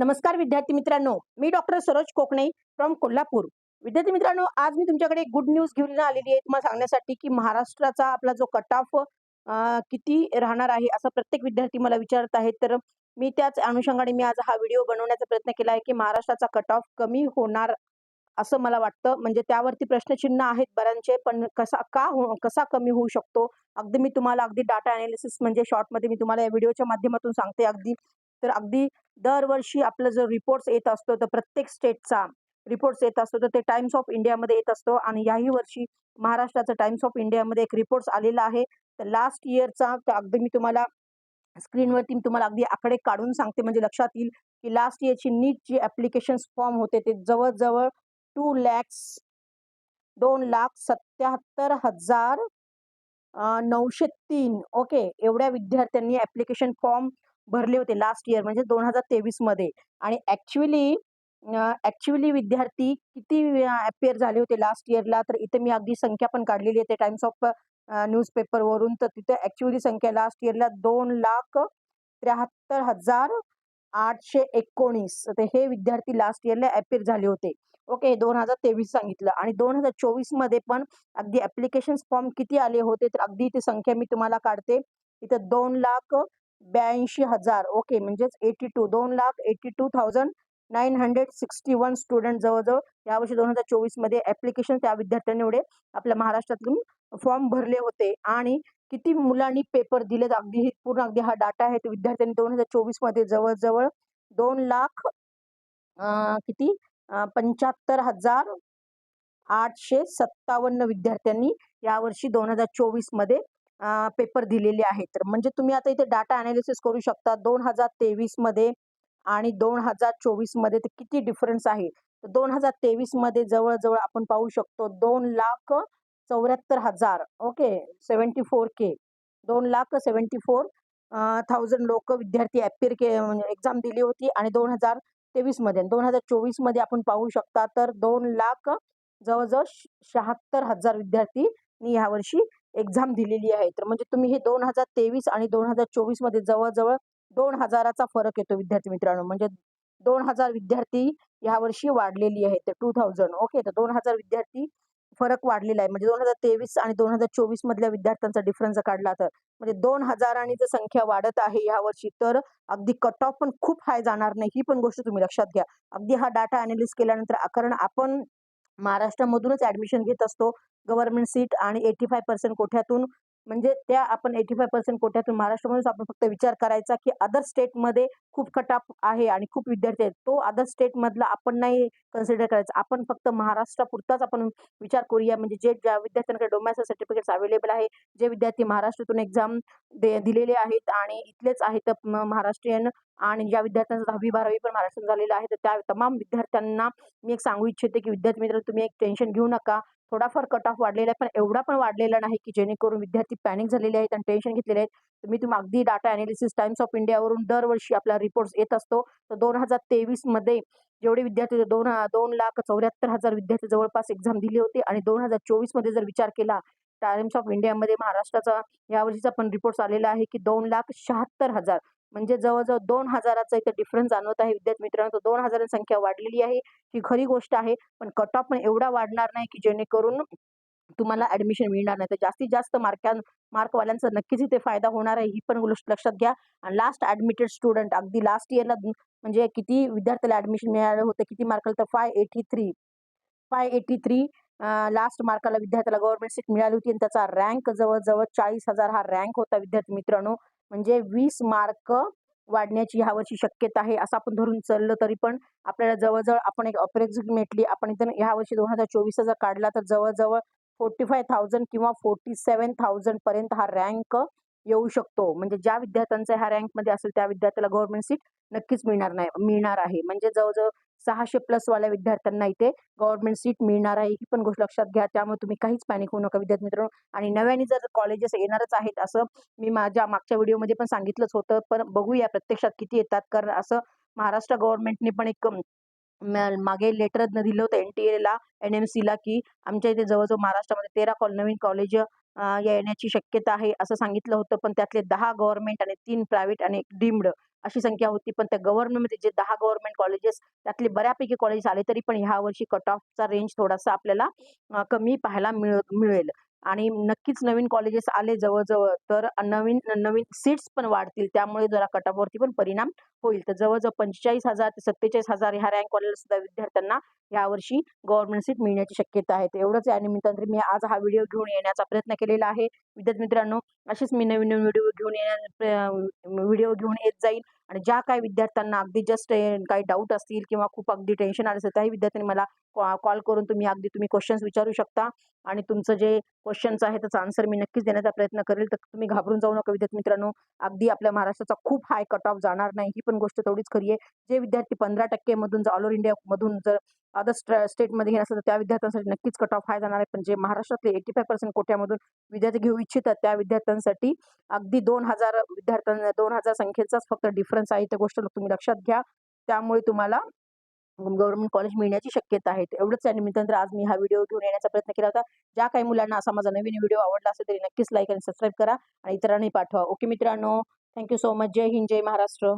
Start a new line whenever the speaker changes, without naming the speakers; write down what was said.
नमस्कार विद्यार्थी मित्रांनो मी डॉक्टर सरोज कोकणे फ्रॉम कोल्हापूर. विद्यार्थी मित्रांनो आज मी तुमच्याकडे गुड न्यूज घेऊन आलेली आहे. तुम्हाला सांगण्यासाठी की महाराष्ट्राचा आपला जो कट ऑफ किती राहणार आहे असं प्रत्येक विद्यार्थी मला विचारत आहेत तर मी त्याच अनुषंगाने मी आज हा व्हिडिओ बनवण्याचा प्रयत्न केला आहे की महाराष्ट्राचा कट ऑफ कमी होणार असं मला वाटतं. म्हणजे त्यावरती प्रश्नचिन्ह आहेत बऱ्यांचे पण कसा का हो कसा कमी होऊ शकतो? अगदी मी तुम्हाला अगदी डाटा अनालिसिस म्हणजे शॉर्टमध्ये मी तुम्हाला या व्हिडिओच्या माध्यमातून सांगते. अगदी तर अगदी दरवर्षी आपलं जर रिपोर्ट्स येत असतो तर प्रत्येक स्टेटचा रिपोर्ट्स येत असतो. तर ते टाइम्स ऑफ इंडियामध्ये येत असतो आणि याही वर्षी महाराष्ट्राचा टाइम्स ऑफ इंडियामध्ये एक रिपोर्ट्स आलेला आहे. तर लास्ट इयरचा तर अगदी मी तुम्हाला स्क्रीनवरती मी तुम्हाला अगदी आकडे काढून सांगते. म्हणजे लक्षात येईल की लास्ट इयरची नीट जी ॲप्लिकेशन फॉर्म होते ते जवळजवळ टू लॅक्स दोन लाख सत्याहत्तर हजार नऊशे तीन. ओके एवढ्या विद्यार्थ्यांनी ॲप्लिकेशन फॉर्म भरले होते लास्ट इयर म्हणजे दोन हजार तेवीसमध्ये आणि ॲक्च्युली ॲक्च्युली विद्यार्थी किती अपेअर झाले होते लास्ट इयरला तर इथे मी अगदी संख्या पण काढलेली आहे. ते टाइम्स ऑफ न्यूजपेपरवरून तर तिथे ॲक्च्युली संख्या लास्ट इयरला दोन लाख त्र्याहत्तर हजार आठशे एकोणीस. तर हे विद्यार्थी लास्ट इयरला अपेअर झाले होते. ओके दोन हजार तेवीस सांगितलं. आणि दोन हजार चोवीसमध्ये पण अगदी ॲप्लिकेशन फॉर्म किती आले होते तर अगदी ती संख्या मी तुम्हाला काढते. इथं दोन लाख ब्याऐंशी हजार. ओके म्हणजेच एटी टू दोन lakh eighty two thousand nine hundred sixty one student जवळजवळ यावर्षी दोन हजार चोवीसमध्ये ॲप्लिकेशन त्या विद्यार्थ्यांनी एवढे आपल्या महाराष्ट्रातून फॉर्म भरले होते. आणि किती मुलांनी पेपर दिलेत. अगदी हे पूर्ण अगदी हा डाटा आहे. तो विद्यार्थ्यांनी दोन हजार चोवीसमध्ये जवळजवळ दोन लाख किती? पंच्याहत्तर हजार आठशे सत्तावन्न विद्यार्थ्यांनी यावर्षी दोन हजार चोवीसमध्ये पेपर दिलेले आहेत. तर म्हणजे तुम्ही आता इथे डाटा अनालिसिस करू शकता. दोन हजार तेवीसमध्ये आणि दोन हजार चोवीसमध्ये ते किती डिफरन्स आहे? तर दोन हजार तेवीसमध्ये जवळजवळ आपण पाहू शकतो दोन लाख चौऱ्याहत्तर हजार. ओके सेवन्टी फोर के दोन लाख सेवन्टी फोर थाउजंड लोक विद्यार्थी अपियर के म्हणजे एक्झाम दिली होती आणि दोन हजार तेवीसमध्ये दोन हजार चोवीसमध्ये आपण पाहू शकता तर दोन लाख जवळजवळ शहात्तर हजार विद्यार्थी यावर्षी एक्झाम दिलेली आहे. तर म्हणजे तुम्ही हे दोन हजार तेवीस आणि दोन हजार चोवीसमध्ये जवळजवळ दोन हजाराचा फरक येतो विद्यार्थी मित्रांनो. म्हणजे दोन हजार विद्यार्थी यावर्षी वाढलेली आहे. तर टू थाउजंड ओके तर दोन हजार विद्यार्थी फरक वाढलेला आहे. म्हणजे दोन हजार तेवीस आणि दोन हजार चोवीस मधल्या विद्यार्थ्यांचा डिफरन्स काढला तर म्हणजे दोन हजारांनी जर संख्या वाढत आहे यावर्षी तर अगदी कट ऑफ पण खूप हाय जाणार नाही. ही पण गोष्ट तुम्ही लक्षात घ्या. अगदी हा डाटा अनालिस केल्यानंतर कारण आपण महाराष्ट्रामधूनच ऍडमिशन घेत असतो. गव्हर्नमेंट सीट आणि एटी फाय पर्सेंट कोठ्यातून म्हणजे त्या आपण एटी फाय पर्सेंट कोट्यातून महाराष्ट्रामध्येच आपण फक्त विचार करायचा की अदर स्टेटमध्ये खूप कटाप आहे आणि खूप विद्यार्थी आहेत. तो अदर स्टेटमधला आपण नाही कन्सिडर करायचा. आपण फक्त महाराष्ट्रापुरताच आपण विचार करूया. म्हणजे जे ज्या विद्यार्थ्यांकडे डोमॅसर सर्टिफिकेट्स अवेलेबल आहे जे विद्यार्थी महाराष्ट्रातून एक्झाम दे दिलेले आहेत आणि इथलेच आहेत महाराष्ट्रीयन आणि ज्या विद्यार्थ्यांचा दहावी बारावी पण महाराष्ट्रात झालेलं आहे तर त्या तमाम विद्यार्थ्यांना मी एक सांगू इच्छिते की विद्यार्थी मित्र तुम्ही एक टेन्शन घेऊ नका. थोडाफार कट ऑफ वाढलेला आहे. पण एवढा पण वाढलेला नाही की जेणेकरून विद्यार्थी पॅनिक झालेले आहेत आणि टेन्शन घेतलेले आहेत. तुम्ही तुम्ही अगदी डाटा अनालिसिस टाइम्स ऑफ इंडियावरून दरवर्षी आपला रिपोर्ट्स येत असतो. तर दोन हजार तेवीसमध्ये जेवढे विद्यार्थी दोन दोन लाख चौऱ्याहत्तर हजार विद्यार्थी जवळपास एक्झाम दिली होती. आणि दोन हजार चोवीसमध्ये जर विचार केला टाइम्स ऑफ इंडियामध्ये महाराष्ट्राचा यावर्षीचा पण रिपोर्ट आलेला आहे की दोन लाख शहात्तर हजार म्हणजे जवळजवळ दोन हजाराचा इथं डिफरन्स जाणवत आहे. विद्यार्थी मित्रांनो दोन हजारांची संख्या वाढलेली आहे. ही खरी गोष्ट आहे. पण कट ऑफ पण एवढा वाढणार नाही की जेणेकरून तुम्हाला ऍडमिशन मिळणार नाही. तर जास्तीत जास्त मार्कां मार्कवाल्यांचा नक्कीच इथे फायदा होणार आहे. ही पण गोष्ट लक्षात घ्या. आणि लास्ट ऍडमिटेड स्टुडंट अगदी लास्ट इयरला म्हणजे किती विद्यार्थ्याला ऍडमिशन मिळालं होतं किती मार्काला तर five eighty three five eighty three last मार्काला विद्यार्थ्याला गव्हर्नमेंट सीट मिळाली होती आणि त्याचा रँक जवळजवळ चाळीस हजार हा रँक होता विद्यार्थी मित्रांनो. म्हणजे वीस मार्क वाढण्याची ह्या वर्षी शक्यता आहे असं आपण धरून चाललं तरी पण आपल्याला जवळजवळ आपण एक अप्रॉक्झिमेटली आपण इथं ह्या वर्षी दोन हजार चोवीसचा जर काढला तर जवळजवळ फोर्टी फाय थाउजंड किंवा फोर्टी सेवन थाउजंड पर्यंत हा रँक येऊ शकतो. म्हणजे ज्या विद्यार्थ्यांचा ह्या रँकमध्ये असेल त्या विद्यार्थ्याला गव्हर्नमेंट सीट नक्कीच मिळणार नाही मिळणार आहे. म्हणजे जवळजवळ सहाशे प्लसवाल्या विद्यार्थ्यांना इथे गव्हर्नमेंट सीट मिळणार आहे ही पण गोष्ट लक्षात घ्या. त्यामुळे तुम्ही काहीच पॅनिक होऊ नका विद्यार्थी मित्रांनो. आणि नव्याने जर कॉलेजेस येणारच आहेत असं मी माझ्या मागच्या व्हिडिओमध्ये पण सांगितलंच होतं. पण बघूया प्रत्यक्षात किती येतात. कारण असं महाराष्ट्र गव्हर्नमेंटने पण एक मागे लेटर दिलं होतं एन टी एला एन एम सीला की आमच्या इथे जवळजवळ महाराष्ट्रामध्ये तेरा कॉल नवीन कॉलेज येण्याची शक्यता आहे असं सांगितलं होतं. पण त्यातले दहा गव्हर्नमेंट आणि तीन प्रायव्हेट आणि डीम्ड अशी संख्या होती. पण त्या गव्हर्नमेंटमध्ये जे दहा गव्हर्नमेंट कॉलेजेस त्यातले बऱ्यापैकी कॉलेज आले तरी पण ह्या वर्षी कट ऑफचा रेंज थोडासा आपल्याला कमी पाहायला मिळ मिळेल आणि नक्कीच नवीन कॉलेजेस आले जवळजवळ तर नवीन नवीन सीट्स पण वाढतील. त्यामुळे जरा कटापवरती पण परिणाम होईल. तर जवळजवळ पंचेचाळीस हजार ते 47,000 ह्या रँकवालेल्या सुद्धा विद्यार्थ्यांना यावर्षी गव्हर्नमेंट सीट मिळण्याची शक्यता आहे. तर एवढंच या निमित्ताने मी आज हा व्हिडिओ घेऊन येण्याचा प्रयत्न केलेला आहे. विद्यार्थी मित्रांनो असेच मी नवीन-नवीन व्हिडिओ घेऊन येण्या व्हिडिओ घेऊन येत जाईल आणि ज्या काही विद्यार्थ्यांना अगदी जस्ट काही डाऊट असतील किंवा खूप अगदी टेन्शन आलं असेल त्याही विद्यार्थ्यांनी मला कॉल करून तुम्ही अगदी तुम्ही क्वेश्चन्स विचारू शकता आणि तुमचं जे क्वेश्चन्स आहे त्याचा आन्सर मी नक्कीच देण्याचा प्रयत्न करेल. तर तुम्ही घाबरून जाऊ नका विद्यार्थी मित्रांनो. अगदी आपल्या महाराष्ट्राचा खूप हाय कट ऑफ जाणार नाही ही पण गोष्ट तेवढीच खरी आहे. जे विद्यार्थी पंधरा टक्केमधून ऑल ओव्हर इंडियामधून जर अदर स्टेटमध्ये घेत असेल तर त्या विद्यार्थ्यांसाठी नक्कीच कट ऑफ हाय जाणार आहे. पण जे महाराष्ट्रातले 85% कोट्यामधून विद्यार्थी घेऊ इच्छितात त्या विद्यार्थ्यांसाठी अगदी दोन हजार विद्यार्थ्यांना दोन हजार संख्येचाच फक्त डिफरन्स आहे. त्या गोष्ट तुम्ही लक्षात घ्या. त्यामुळे तुम्हाला गव्हर्नमेंट कॉलेज मिळण्याची शक्यता आहे. एवढंच आहे मित्रांनो आज मी हा व्हिडिओ घेऊन येण्याचा प्रयत्न केला होता. ज्या काही मुलांना असा माझा नवीन व्हिडिओ आवडला असेल तरी नक्कीच लाईक आणि सबस्क्राईब करा आणि इतरांनाही पाठवा. ओके मित्रांनो. Thank you so much. जय हिंद, जय महाराष्ट्र.